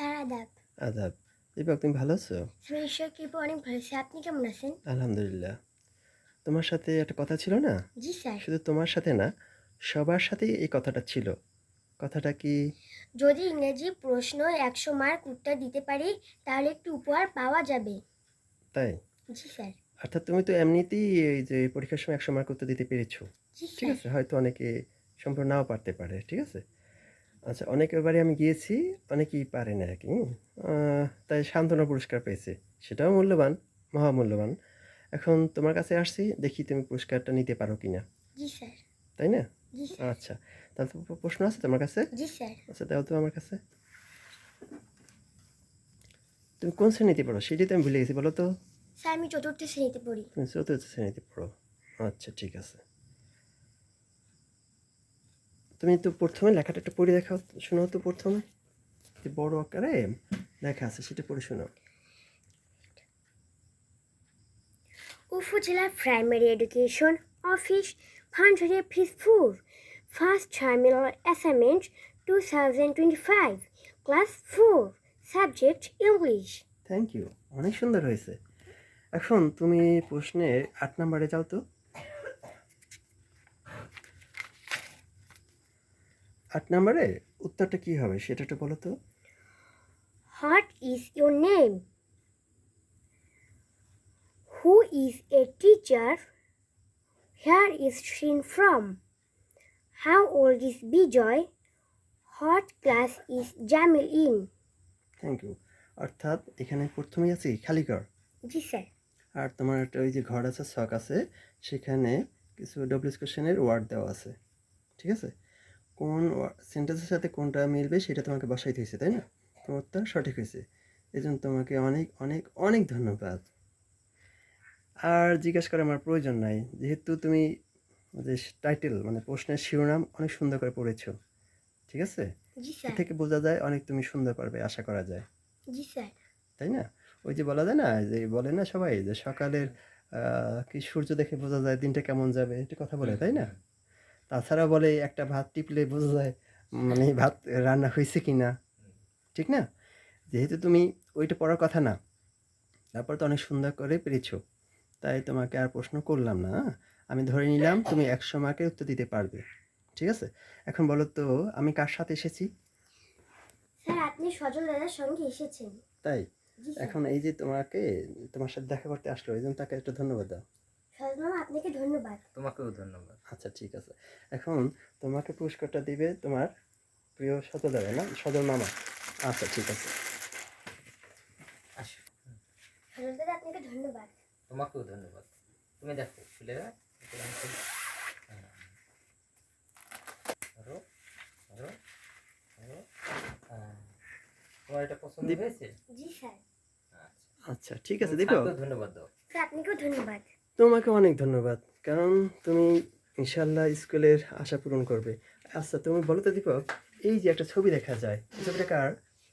Sir আদাব। আদাব। দীপক তুমি ভালো আছো? ঈশ্বর কৃপা অনেক ভালো আছে। আপনি কেমন আছেন? আলহামদুলিল্লাহ। তোমার সাথে একটা কথা ছিল না? জি স্যার। শুধু তোমার সাথে না সবার সাথেই এই কথাটা ছিল। কথাটা কি? যদি ইংরেজি প্রশ্ন একশো মার্ক উত্তর দিতে পারি তাহলে একটু উপহার পাওয়া যাবে। তাই? জি স্যার। অর্থাৎ তুমি তো এমনিতেই এই যে পরীক্ষার সময় একশো মার্ক করতে দিতে পেরেছ। ঠিক আছে হয়তো অনেকে সম্পূর্ণ নাও পারতে পারে ঠিক আছে? আচ্ছা অনেকের বাড়ি আমি গিয়েছি অনেকেই পারে না আর কি তাই সান্ত্বনা পুরস্কার পেয়েছে। সেটাও মূল্যবান মহামূল্যবান। এখন তোমার কাছে আসছি দেখি তুমি পুরস্কারটা নিতে পারো কি না তাই না? আচ্ছা তাহলে তো প্রশ্ন আছে তোমার কাছে? আচ্ছা দাও তো আমার কাছে। তুমি কোন শ্রেণীতে পড়ো? সেটাই তো আমি ভুলে গেছি বলো তো। স্যার আমি চতুর্থ শ্রেণীতে পড়ি। তুমি চতুর্থ শ্রেণীতে পড়ো। আচ্ছা ঠিক আছে। তুমি তো প্রথমে লেখাটা একটু পড়ে দেখাও শোনাও তো প্রথমে। যে বড় আকারে লেখা আছে সেটা পড়ে শোনাও। উপজেলা প্রাইমারি এডুকেশন অফিস ভান্ডারে ফিসফুর first terminal assignment two thousand twenty five class four subject English thank you অনেক সুন্দর হয়েছে। এখন তুমি প্রশ্নের আট নম্বরে যাও তো। আট নম্বরে উত্তরটা কি হবে সেটা একটু বলো তো What is your name? Who is a teacher? Where is she from? How old is Bijoy? What class is Jamil in? Thank you অর্থাৎ এখানে প্রথমেই আছে? খালি ঘর জি স্যার আর তোমার একটা ওই যে ঘর আছে শখ আছে সেখানে কিছু ডব্লিউস কোশ্চেনের ওয়ার্ড দেওয়া আছে ঠিক আছে কোন সেন্টেন্সের সাথে কোনটা মিলবে সেটা তোমাকে বসাইতে হয়েছে তাই না? তোমার উত্তর সঠিক হয়েছে এই জন্য তোমাকে অনেক অনেক অনেক ধন্যবাদ। আর জিজ্ঞেস করার আমার প্রয়োজন নাই। যেহেতু তুমি যে টাইটেল মানে প্রশ্নের শিরোনাম অনেক সুন্দর করে পড়েছো। ঠিক আছে? এ থেকে বোঝা যায় অনেক তুমি সুন্দর পারবে আশা করা যায়। তাই না? ওই যে বলা যায় না যে বলে না সবাই যে সকালের আহ, কি সূর্য দেখে বোঝা যায় দিনটা কেমন যাবে এটা কথা বলে তাই না? তাছাড়া বলে একটা ভাত টিপলে বোঝা যায় মানে ভাত রান্না হয়েছে কি না ঠিক না? যেহেতু তুমি ওইটা পড়ার কথা না তারপর তো অনেক সুন্দর করে পেরেছ। তাই তোমাকে আর প্রশ্ন করলাম না হ্যাঁ? আমি ধরে নিলাম তুমি একশো মার্কের উত্তর দিতে পারবে। ঠিক আছে? এখন বলো তো আমি কার সাথে এসেছি? স্যার আপনি সজল দাদার সঙ্গে এসেছেন। তাই? এখন এই যে তোমাকে তোমার সাথে দেখা করতে আসলো এই জন্য তাকে একটু ধন্যবাদ দাও। আপনাকে ধন্যবাদ। তোমাকেও ধন্যবাদ। আচ্ছা ঠিক আছে। এখন তোমাকে পুরস্কারটা দিবে তোমার প্রিয় না? সজল মামা। আচ্ছা ঠিক আছে। আসো। আপনাকে ধন্যবাদ। তোমাকেও ধন্যবাদ। তুমি দেখো হ্যাঁ। তোমার এটা পছন্দ হয়েছে? জি স্যার। আচ্ছা। আচ্ছা ঠিক আছে দেখো ধন্যবাদ দাও। আপনাকেও ধন্যবাদ। তোমাকে অনেক ধন্যবাদ। কারণ তুমি ইনশাল্লাহ স্কুলের আশা পূরণ করবে। আচ্ছা তুমি বলো তো দীপক এই যে একটা ছবি দেখা যায় ছবিটা কার?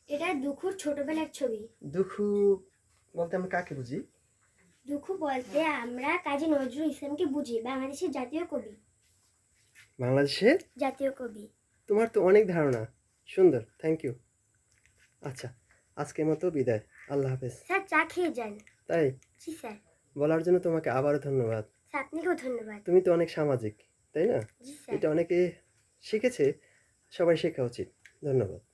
এটা দুখুর ছোটবেলার ছবি। দুঃখু বলতে আমরা কাকে বুঝি? দুঃখ বলতে আমরা কাজী নজরুল ইসলামকে বুঝি বাংলাদেশের জাতীয় কবি। বাংলাদেশের? জাতীয় কবি। তোমার তো অনেক ধারণা। সুন্দর থ্যাংক ইউ আচ্ছা আজকের মতো বিদায়। আল্লাহ হাফেজ। স্যার চা খেয়ে যান। তাই? জি স্যার। বলার জন্য তোমাকে আবারও ধন্যবাদ। আপনাকেও ধন্যবাদ। তুমি তো অনেক সামাজিক তাই না? এটা অনেকে শিখেছে সবাই শেখা উচিত। ধন্যবাদ।